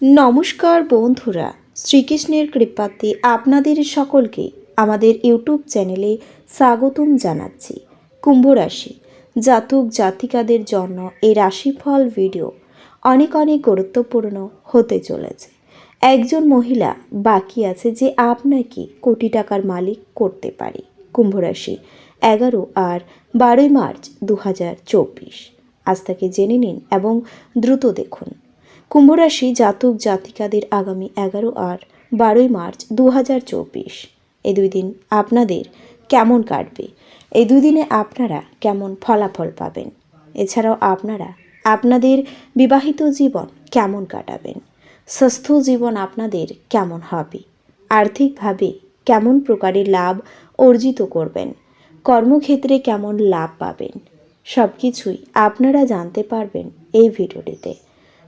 নমস্কার বন্ধুরা, শ্রীকৃষ্ণের কৃপাতে আপনাদের সকলকে আমাদের ইউটিউব চ্যানেলে স্বাগতম জানাচ্ছি। কুম্ভ রাশি, জাতক জাতিকাদের জন্য এই রাশিফল ভিডিও অনেক অনেক গুরুত্বপূর্ণ হতে চলেছে। একজন মহিলা বাকি আছে যে আপনাকে কোটি টাকার মালিক করতে পারে। কুম্ভ রাশি, এগারো আর বারোই মার্চ দু হাজার চব্বিশ। আজ তাকে জেনে নিন এবং দ্রুত দেখুন। কুম্ভরাশি জাতক জাতিকাদের আগামী এগারো আর বারোই মার্চ দু চব্বিশ। এই দুই দিন আপনাদের কেমন কাটবে? এই দুই দিনে আপনারা কেমন ফলাফল পাবেন? এছাড়াও আপনারা আপনাদের বিবাহিত জীবন কেমন কাটাবেন? স্বাস্থ্য জীবন আপনাদের কেমন হবে? আর্থিকভাবে কেমন প্রকারের লাভ অর্জিত করবেন? কর্মক্ষেত্রে কেমন লাভ পাবেন? সব কিছুই আপনারা জানতে পারবেন এই ভিডিওটিতে।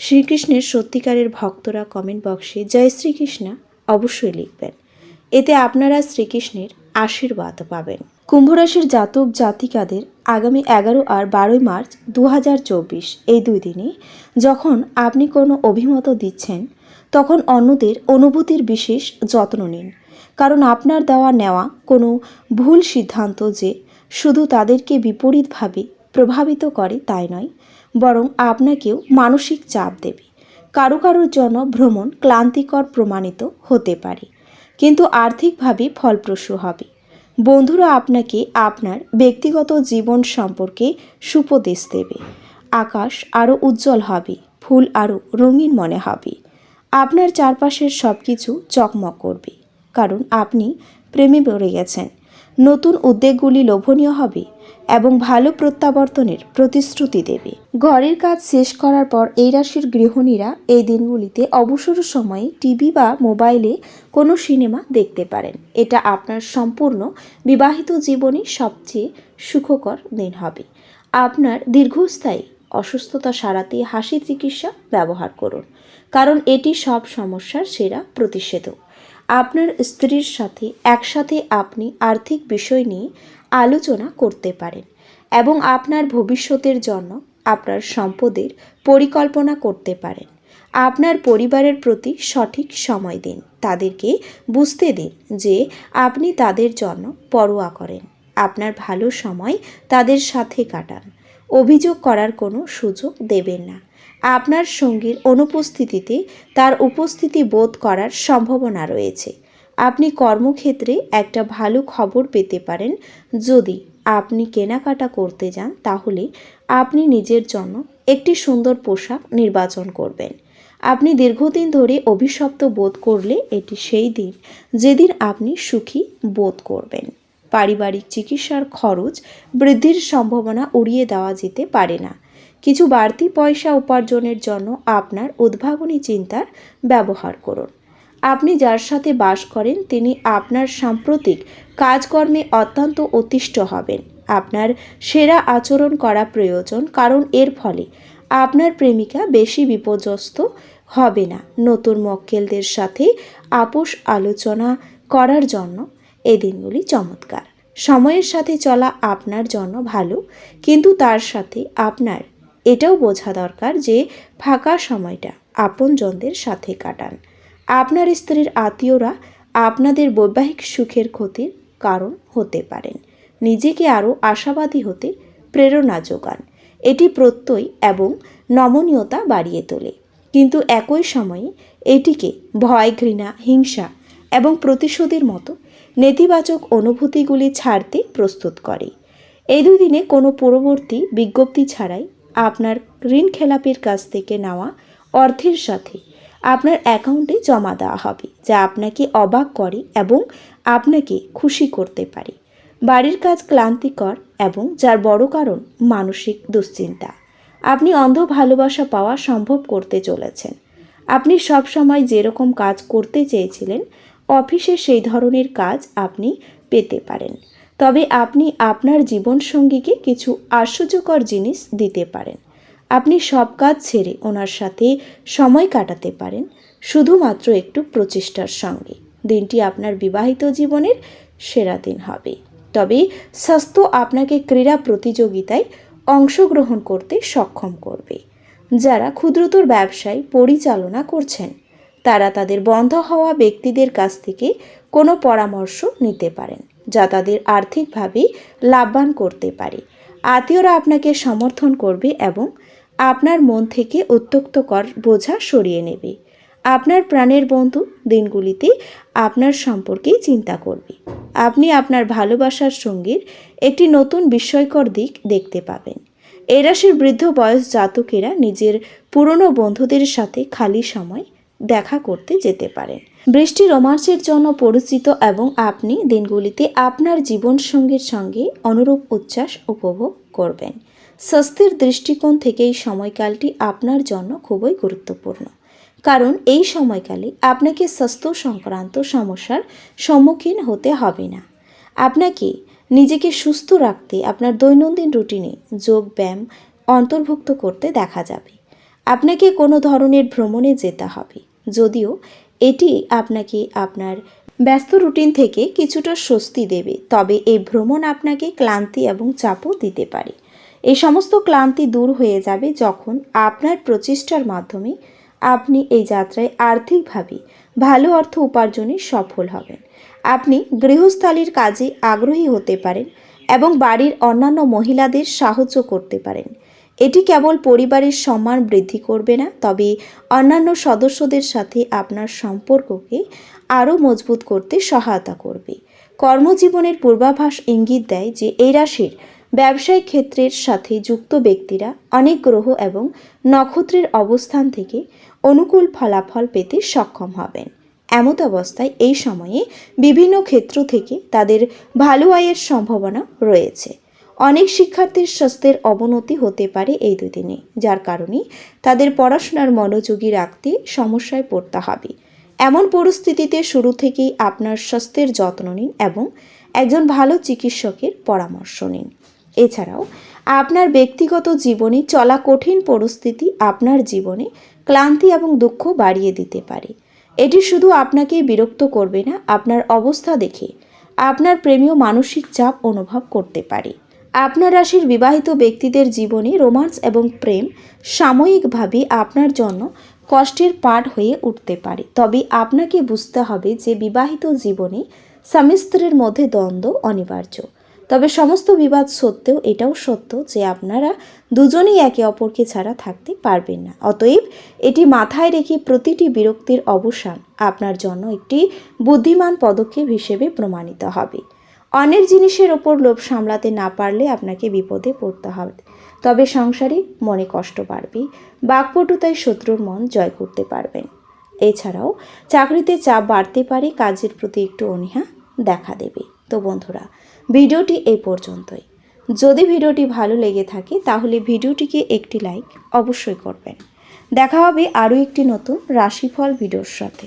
শ্রীকৃষ্ণের সত্যিকারের ভক্তরা কমেন্ট বক্সে জয় শ্রীকৃষ্ণ অবশ্যই লিখবেন। এতে আপনারা শ্রীকৃষ্ণের আশীর্বাদ পাবেন। কুম্ভরাশির জাতক জাতিকাদের আগামী এগারো আর বারোই মার্চ দু হাজার চব্বিশ এই দুই দিনে যখন আপনি কোনো অভিমত দিচ্ছেন, তখন অন্যদের অনুভূতির বিশেষ যত্ন নিন। কারণ আপনার দেওয়া নেওয়া কোনো ভুল সিদ্ধান্ত যে শুধু তাদেরকে বিপরীতভাবে প্রভাবিত করে তাই নয় বরং আপনাকেও মানসিক চাপ দেবে। কারও কারোর জন্য ভ্রমণ ক্লান্তিকর প্রমাণিত হতে পারে, কিন্তু আর্থিকভাবে ফলপ্রসূ হবে। বন্ধুরা আপনাকে আপনার ব্যক্তিগত জীবন সম্পর্কে সুপদেশ দেবে। আকাশ আরও উজ্জ্বল হবে, ফুল আরও রঙিন মনে হবে। আপনার চারপাশের সব কিছু চকমক করবে, কারণ আপনি প্রেমে পড়ে গেছেন। নতুন উদ্যোগগুলি লোভনীয় হবে এবং ভালো প্রত্যাবর্তনের প্রতিশ্রুতি দেবে। ঘরের কাজ শেষ করার পর এই রাশির গৃহিণীরা এই দিনগুলিতে অবসর সময়ে টিভি বা মোবাইলে কোনো সিনেমা দেখতে পারেন। এটা আপনার সম্পূর্ণ বিবাহিত জীবনে সবচেয়ে সুখকর দিন হবে। আপনার দীর্ঘস্থায়ী অসুস্থতা সারাতে হাসি চিকিৎসা ব্যবহার করুন, কারণ এটি সব সমস্যার সেরা প্রতিষেধক। আপনার স্ত্রীর সাথে, একসাথে আপনি আর্থিক বিষয় নিয়ে আলোচনা করতে পারেন এবং আপনার ভবিষ্যতের জন্য আপনার সম্পদের পরিকল্পনা করতে পারেন। আপনার পরিবারের প্রতি সঠিক সময় দিন। তাদেরকে বুঝতে দিন যে আপনি তাদের জন্য পরোয়া করেন। আপনার ভালো সময় তাদের সাথে কাটান। অভিযোগ করার কোনো সুযোগ দেবেন না। আপনার সঙ্গীর অনুপস্থিতিতে তার উপস্থিতি বোধ করার সম্ভাবনা রয়েছে। আপনি কর্মক্ষেত্রে একটা ভালো খবর পেতে পারেন। যদি আপনি কেনাকাটা করতে যান, তাহলে আপনি নিজের জন্য একটি সুন্দর পোশাক নির্বাচন করবেন। আপনি দীর্ঘদিন ধরে অভিশপ্ত বোধ করলে এটি সেই দিন যেদিন আপনি সুখী বোধ করবেন। পারিবারিক চিকিৎসার খরচ বৃদ্ধির সম্ভাবনা উড়িয়ে দেওয়া যেতে পারে না। কিছু বাড়তি পয়সা উপার্জনের জন্য আপনার উদ্ভাবনী চিন্তার ব্যবহার করুন। আপনি যার সাথে বাস করেন, তিনি আপনার সাম্প্রতিক কাজকর্মে অত্যন্ত অতিষ্ঠ হবেন। আপনার সেরা আচরণ করা প্রয়োজন, কারণ এর ফলে আপনার প্রেমিকা বেশি বিপর্যস্ত হবে না। নতুন মক্কেলদের সাথে আপোষ আলোচনা করার জন্য এ দিনগুলি চমৎকার। সময়ের সাথে চলা আপনার জন্য ভালো, কিন্তু তার সাথে আপনার এটাও বোঝা দরকার যে ফাঁকা সময়টা আপনজনদের সাথে কাটান। আপনার স্ত্রীর আত্মীয়রা আপনাদের বৈবাহিক সুখের ক্ষতির কারণ হতে পারেন। নিজেকে আরও আশাবাদী হতে প্রেরণা যোগান। এটি প্রত্যয় এবং নমনীয়তা বাড়িয়ে তোলে। কিন্তু একই সময়ে এটিকে ভয়, ঘৃণা, হিংসা এবং প্রতিশোধের মতো নেতিবাচক অনুভূতিগুলি ছাড়তে প্রস্তুত করে। এই দুই দিনে কোনো পরবর্তী বিজ্ঞপ্তি ছাড়াই আপনার ঋণ খেলাপির কাছ থেকে নেওয়া অর্থের সাথে আপনার অ্যাকাউন্টে জমা দেওয়া হবে, যা আপনাকে অবাক করে এবং আপনাকে খুশি করতে পারে। বাড়ির কাজ ক্লান্তিকর এবং যার বড় কারণ মানসিক দুশ্চিন্তা। আপনি অন্ধ ভালোবাসা পাওয়া সম্ভব করতে চলেছেন। আপনি সব সময় যেরকম কাজ করতে চেয়েছিলেন, অফিসে সেই ধরনের কাজ আপনি পেতে পারেন। তবে আপনি আপনার জীবনসঙ্গীকে কিছু আশ্চর্যকর জিনিস দিতে পারেন। আপনি সব কাজ ছেড়ে ওনার সাথে সময় কাটাতে পারেন, শুধুমাত্র একটু প্রচেষ্টার সঙ্গে। দিনটি আপনার বিবাহিত জীবনের সেরা দিন হবে। তবে স্বাস্থ্য আপনাকে ক্রীড়া প্রতিযোগিতায় অংশগ্রহণ করতে সক্ষম করবে। যারা ক্ষুদ্রতর ব্যবসায় পরিচালনা করছেন, তারা তাদের বন্ধ হওয়া ব্যক্তিদের কাছ থেকে কোনো পরামর্শ নিতে পারেন। যা তাদের আর্থিকভাবে লাভবান করতে পারে। আত্মীয়রা আপনাকে সমর্থন করবে এবং আপনার মন থেকে উত্তক্তকর বোঝা সরিয়ে নেবে। আপনার প্রাণের বন্ধু দিনগুলিতে আপনার সম্পর্কেই চিন্তা করবে। আপনি আপনার ভালোবাসার সঙ্গীর একটি নতুন বিস্ময়কর দিক দেখতে পাবেন। এই বৃদ্ধ বয়স জাতকেরা নিজের পুরনো বন্ধুদের সাথে খালি সময় দেখা করতে যেতে পারেন। বৃষ্টি রোমাঞ্চের জন্য পরিচিত এবং আপনি দিনগুলিতে আপনার জীবনসঙ্গীর সঙ্গে অনুরূপ উচ্ছ্বাস উপভোগ করবেন। স্বাস্থ্যের দৃষ্টিকোণ থেকে এই সময়কালটি আপনার জন্য খুবই গুরুত্বপূর্ণ। কারণ এই সময়কালে আপনাকে স্বাস্থ্য সংক্রান্ত সমস্যার সম্মুখীন হতে হবে না। আপনাকে নিজেকে সুস্থ রাখতে আপনার দৈনন্দিন রুটিনে যোগ ব্যায়াম অন্তর্ভুক্ত করতে দেখা যাবে। আপনাকে কোনো ধরনের ভ্রমণে যেতে হবে। যদিও এটি আপনাকে আপনার ব্যস্ত রুটিন থেকে কিছুটা স্বস্তি দেবে। তবে এই ভ্রমণ আপনাকে ক্লান্তি এবং চাপও দিতে পারে। এই সমস্ত ক্লান্তি দূর হয়ে যাবে যখন আপনার প্রচেষ্টার মাধ্যমে আপনি এই যাত্রায় আর্থিকভাবে ভালো অর্থ উপার্জনে সফল হবেন। আপনি গৃহস্থালির কাজে আগ্রহী হতে পারেন এবং বাড়ির অন্যান্য মহিলাদের সাহায্য করতে পারেন। এটি কেবল পরিবারের সম্মান বৃদ্ধি করবে না, তবে অন্যান্য সদস্যদের সাথে আপনার সম্পর্ককে আরও মজবুত করতে সহায়তা করবে। কর্মজীবনের পূর্বাভাস ইঙ্গিত দেয় যে এই রাশির ব্যবসায়িক ক্ষেত্রের সাথে যুক্ত ব্যক্তিরা অনেক গ্রহ এবং নক্ষত্রের অবস্থান থেকে অনুকূল ফলাফল পেতে সক্ষম হবেন। এমত অবস্থায় এই সময়ে বিভিন্ন ক্ষেত্র থেকে তাদের ভালো আয়ের সম্ভাবনা রয়েছে। অনেক শিক্ষার্থীর স্বাস্থ্যের অবনতি হতে পারে এই দুদিনে যার কারণে তাদের পড়াশোনার মনোযোগী রাখতে সমস্যায় পড়তে হবে। এমন পরিস্থিতিতে শুরু থেকেই আপনার স্বাস্থ্যের যত্ন নিন এবং একজন ভালো চিকিৎসকের পরামর্শ নিন। এছাড়াও, আপনার ব্যক্তিগত জীবনে চলা কঠিন পরিস্থিতি আপনার জীবনে ক্লান্তি এবং দুঃখ বাড়িয়ে দিতে পারে। এটি শুধু আপনাকেই বিরক্ত করবে না, আপনার অবস্থা দেখে আপনার প্রেমীয় মানসিক চাপ অনুভব করতে পারে। আপনার রাশির বিবাহিত ব্যক্তিদের জীবনে রোমান্স এবং প্রেম সাময়িকভাবে আপনার জন্য কষ্টের পাঠ হয়ে উঠতে পারে। তবে আপনাকে বুঝতে হবে যে বিবাহিত জীবনে স্বামী স্ত্রীর মধ্যে দ্বন্দ্ব অনিবার্য। তবে সমস্ত বিবাদ সত্ত্বেও এটাও সত্য যে আপনারা দুজনেই একে অপরকে ছাড়া থাকতে পারবেন না। অতএব এটি মাথায় রেখে প্রতিটি বিরক্তির অবসান আপনার জন্য একটি বুদ্ধিমান পদক্ষেপ হিসেবে প্রমাণিত হবে। অন্যের জিনিসের ওপর লোভ সামলাতে না পারলে আপনাকে বিপদে পড়তে হবে। তবে সংসারে মনে কষ্ট বাড়বে বাকপটুতায় শত্রুর মন জয় করতে পারবেন। এছাড়াও চাকরিতে চাপ বাড়তে পারে, কাজের প্রতি একটু অনীহা দেখা দেবে। তো বন্ধুরা, ভিডিওটি এই পর্যন্তই। যদি ভিডিওটি ভালো লেগে থাকে, তাহলে ভিডিওটিকে একটি লাইক অবশ্যই করবেন। দেখা হবে আরও একটি নতুন রাশিফল ভিডিওর সাথে।